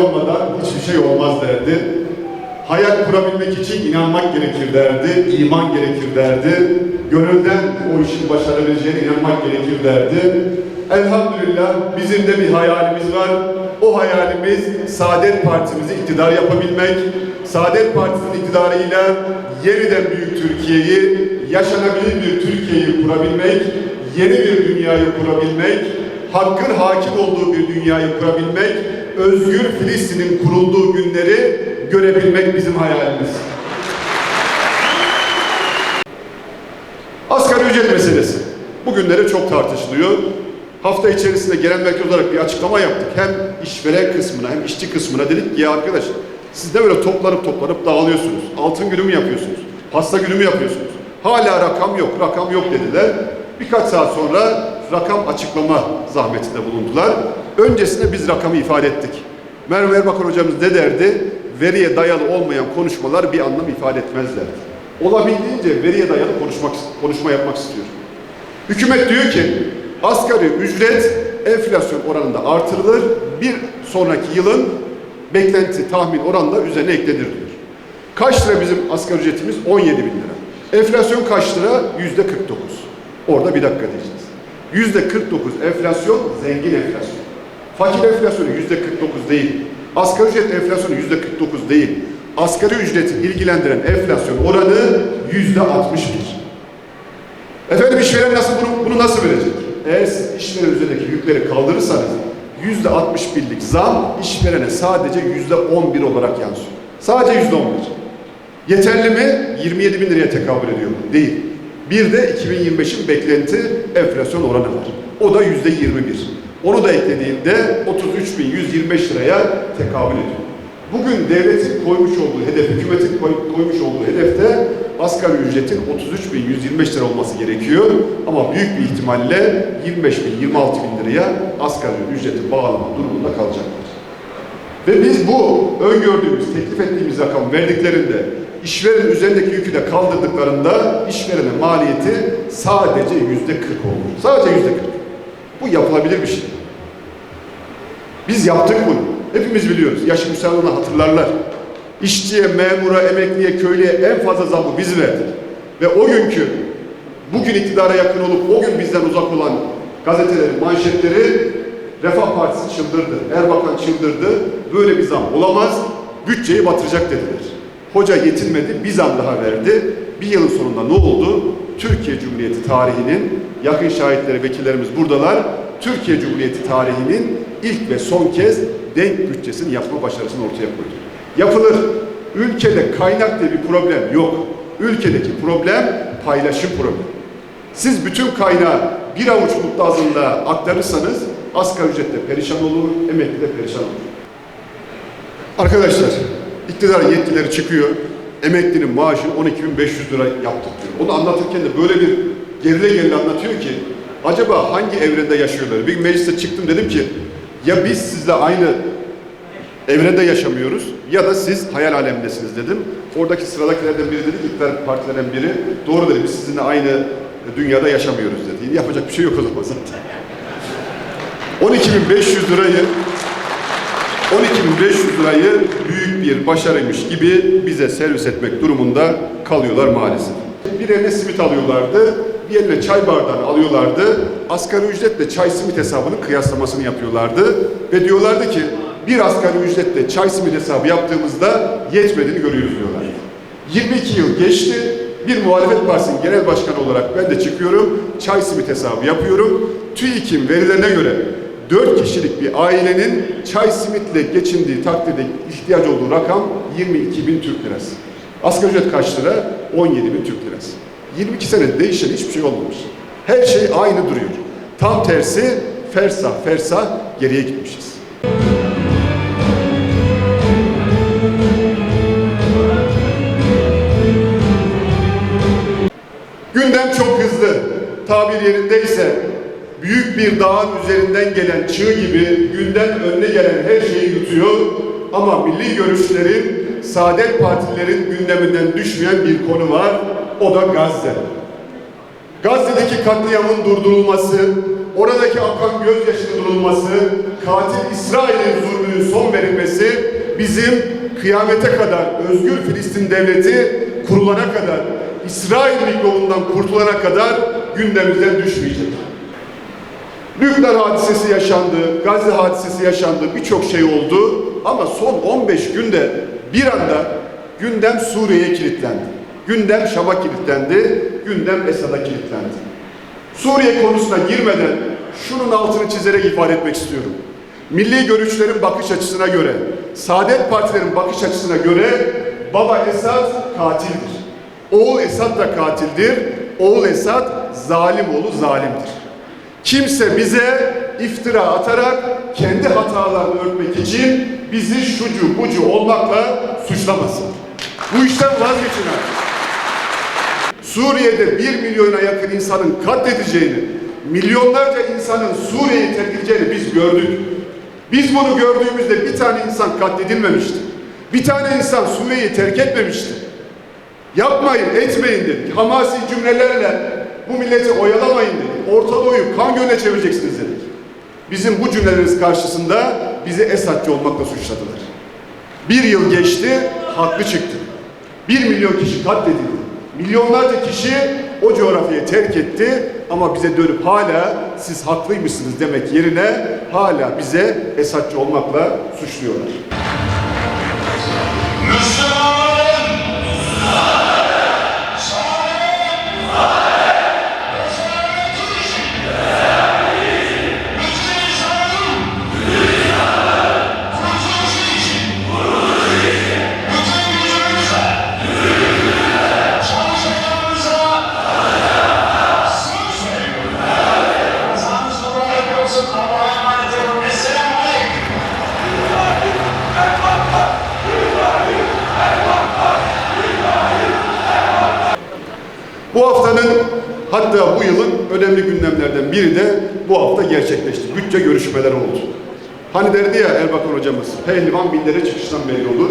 olmadan hiçbir şey olmaz derdi. Hayal kurabilmek için inanmak gerekir derdi, iman gerekir derdi. Gönülden o işin başarabileceğine inanmak gerekir derdi. Elhamdülillah bizim de bir hayalimiz var. O hayalimiz Saadet Partimizi iktidar yapabilmek. Saadet Partisi'nin iktidarıyla yeniden büyük Türkiye'yi, yaşanabilir bir Türkiye'yi kurabilmek, yeni bir dünyayı kurabilmek, hakkın hakim olduğu bir dünyayı kurabilmek, özgür Filistin'in kurulduğu günleri görebilmek bizim hayalimiz. Asgari ücret meselesi. Bugünlere çok tartışılıyor. Hafta içerisinde genel merkez olarak bir açıklama yaptık. Hem işveren kısmına hem işçi kısmına dedik ki ya arkadaş siz de böyle toplanıp toplanıp dağılıyorsunuz. Altın günü mü yapıyorsunuz? Pasta günü mü yapıyorsunuz? Hala rakam yok, rakam yok dediler. Birkaç saat sonra rakam açıklama zahmetinde bulundular. Öncesinde biz rakamı ifade ettik. Merve Erbakan hocamız ne derdi? Veriye dayalı olmayan konuşmalar bir anlam ifade etmezler. Olabildiğince veriye dayalı konuşmak, konuşma yapmak istiyor. Hükümet diyor ki asgari ücret enflasyon oranında artırılır. Bir sonraki yılın beklenti tahmin oranla üzerine eklenir diyor. Kaç lira bizim asgari ücretimiz? 17 bin lira. Enflasyon kaç lira? Yüzde 49. Orada bir dakika diyeceğiz. Yüzde 49 enflasyon zengin enflasyon. Fakir enflasyonu yüzde 49 değil. Asgari ücret enflasyonu yüzde 49 değil. Asgari ücreti ilgilendiren enflasyon oranı yüzde 61. Efendim işveren nasıl bunu, bunu nasıl verecek? Eğer siz işveren üzerindeki yükleri kaldırırsanız yüzde 61'lik zam işverene sadece yüzde 11 olarak yansıyor. Sadece yüzde 11. Yeterli mi? 27 bin liraya tekabül ediyor. mu? Değil. Bir de 2025'in beklenti enflasyon oranı var. O da yüzde 21. Onu da eklediğinde 33.125 liraya tekabül ediyor. Bugün devletin koymuş olduğu hedef, hükümetin koy- koymuş olduğu hedefte asgari ücretin 33.125 lira olması gerekiyor. Ama büyük bir ihtimalle 25 bin, 26 bin liraya asgari ücreti bağlama durumunda kalacaklar. Ve biz bu öngördüğümüz, teklif ettiğimiz rakam verdiklerinde işverenin üzerindeki yükü de kaldırdıklarında işverenin maliyeti sadece yüzde 40 oldu. Sadece yüzde 40. Bu yapılabilir bir şey. Biz yaptık bunu. Hepimiz biliyoruz. Yaşı müsaadını hatırlarlar. İşçiye, memura, emekliye, köylüye en fazla zammı biz verdik. Ve o günkü bugün iktidara yakın olup o gün bizden uzak olan gazetelerin manşetleri Refah Partisi çıldırdı, Erbakan çıldırdı, böyle bir zam olamaz, bütçeyi batıracak dediler. Hoca yetinmedi, bir zam daha verdi. Bir yılın sonunda ne oldu? Türkiye Cumhuriyeti tarihinin, yakın şahitleri, vekillerimiz buradalar, Türkiye Cumhuriyeti tarihinin ilk ve son kez denk bütçesini yapma başarısını ortaya koydu. Yapılır. Ülkede kaynak diye bir problem yok. Ülkedeki problem paylaşım problemi. Siz bütün kaynağı bir avuç mutlu azınlığa aktarırsanız asgari ücrette perişan olur, emekli de perişan olur. Arkadaşlar, iktidar yetkileri çıkıyor, emeklinin maaşını 12.500 lira yaptık diyor. Onu anlatırken de böyle bir gerile gerile anlatıyor ki, acaba hangi evrende yaşıyorlar? Bir mecliste çıktım dedim ki, ya biz sizle aynı evrende yaşamıyoruz ya da siz hayal alemindesiniz dedim. Oradaki sıradakilerden biri dedi ki, iktidar partilerden biri, doğru dedi, biz sizinle aynı dünyada yaşamıyoruz dedi. Yapacak bir şey yok o zaman zaten. 12.500 lirayı 12.500 lirayı bir başarıymış gibi bize servis etmek durumunda kalıyorlar maalesef. Bir eline simit alıyorlardı, bir eline çay bardağını alıyorlardı. Asgari ücretle çay simit hesabının kıyaslamasını yapıyorlardı. Ve diyorlardı ki bir asgari ücretle çay simit hesabı yaptığımızda yetmediğini görüyoruz diyorlar. 22 yıl geçti. Bir muhalefet partisinin genel başkanı olarak ben de çıkıyorum. Çay simit hesabı yapıyorum. TÜİK'in verilerine göre 4 kişilik bir ailenin çay simitle geçindiği takdirde ihtiyaç olduğu rakam 22 bin Türk lirası. Asgari ücret kaç lira? 17 bin Türk lirası. 22 sene değişen hiçbir şey olmamış. Her şey aynı duruyor. Tam tersi fersah fersah geriye gitmişiz. Gündem çok hızlı. Tabir yerindeyse büyük bir dağın üzerinden gelen çığ gibi günden önüne gelen her şeyi yutuyor. Ama milli görüşlerin, Saadet Partilerin gündeminden düşmeyen bir konu var. O da Gazze. Gazze'deki katliamın durdurulması, oradaki akan gözyaşının durulması, katil İsrail'in zulmünün son verilmesi bizim kıyamete kadar özgür Filistin devleti kurulana kadar, İsrail mikrobundan kurtulana kadar gündemimizden düşmeyecek. Nükleer hadisesi yaşandı, Gazze hadisesi yaşandı, birçok şey oldu ama son 15 günde bir anda gündem Suriye'ye kilitlendi. Gündem Şam'a kilitlendi, gündem Esad'a kilitlendi. Suriye konusuna girmeden şunun altını çizerek ifade etmek istiyorum. Milli görüşlerin bakış açısına göre, Saadet Partilerin bakış açısına göre Baba Esad katildir. Oğul Esad da katildir. Oğul Esad zalim oğlu zalimdir. Kimse bize iftira atarak kendi hatalarını örtmek için bizi şucu bucu olmakla suçlamasın. Bu işten vazgeçin artık. Suriye'de bir milyona yakın insanın katledeceğini, milyonlarca insanın Suriye'yi terk edeceğini biz gördük. Biz bunu gördüğümüzde bir tane insan katledilmemişti. Bir tane insan Suriye'yi terk etmemişti. Yapmayın, etmeyin dedik. Hamasi cümlelerle bu milleti oyalamayın dedik. Orta Doğu'yu kan gölüne çevireceksiniz dedik. Bizim bu cümlelerimiz karşısında bizi Esadçı olmakla suçladılar. Bir yıl geçti, haklı çıktı. Bir milyon kişi katledildi. Milyonlarca kişi o coğrafyayı terk etti ama bize dönüp hala siz haklıymışsınız demek yerine hala bize Esadçı olmakla suçluyorlar. Bu haftanın hatta bu yılın önemli gündemlerden biri de bu hafta gerçekleşti. Bütçe görüşmeleri oldu. Hani derdi ya Erbakan hocamız, pehlivan billere çıkıştan belli olur.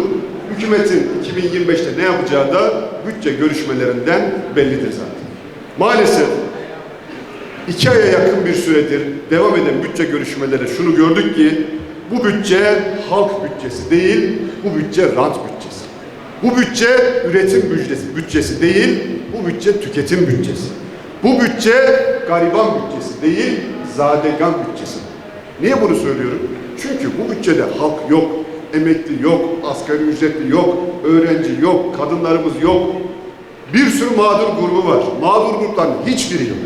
Hükümetin 2025'te ne yapacağı da bütçe görüşmelerinden bellidir zaten. Maalesef iki aya yakın bir süredir devam eden bütçe görüşmeleri şunu gördük ki bu bütçe halk bütçesi değil, bu bütçe rant bütçesi. Bu bütçe üretim bütçesi, bütçesi değil, bu bütçe tüketim bütçesi. Bu bütçe gariban bütçesi değil, zadegan bütçesi. Niye bunu söylüyorum? Çünkü bu bütçede halk yok, emekli yok, asgari ücretli yok, öğrenci yok, kadınlarımız yok. Bir sürü mağdur grubu var. Mağdur grupların hiçbiri yok.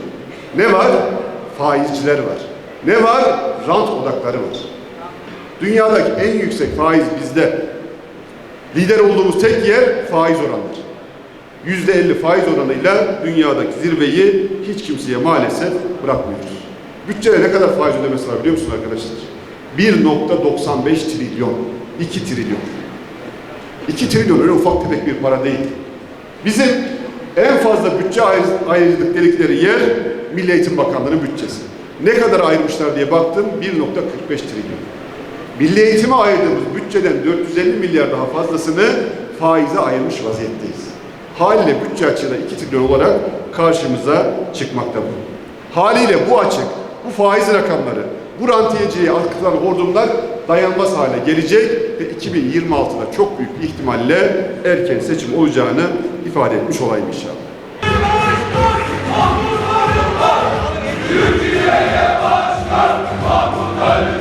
Ne var? Faizciler var. Ne var? Rant odakları var. Dünyadaki en yüksek faiz bizde. Lider olduğumuz tek yer faiz oranıdır. Yüzde elli faiz oranıyla dünyadaki zirveyi hiç kimseye maalesef bırakmıyoruz. Bütçede ne kadar faiz ödemesi var biliyor musun arkadaşlar? 1.95 trilyon. 2 trilyon. 2 trilyon öyle ufak tefek bir para değil. Bizim en fazla bütçe ayırdık dedikleri yer Milli Eğitim Bakanlığı'nın bütçesi. Ne kadar ayırmışlar diye baktım 1.45 trilyon. Milli eğitime ayırdığımız bütçeden 450 milyar daha fazlasını faize ayırmış vaziyetteyiz haliyle bütçe açığına 2 trilyon olarak karşımıza çıkmakta bu. Haliyle bu açık, bu faiz rakamları, bu rantiyeciye atılan hordumlar dayanmaz hale gelecek ve 2026'da çok büyük ihtimalle erken seçim olacağını ifade etmiş olayım inşallah. Türkiye'ye başkan Mahmut Ali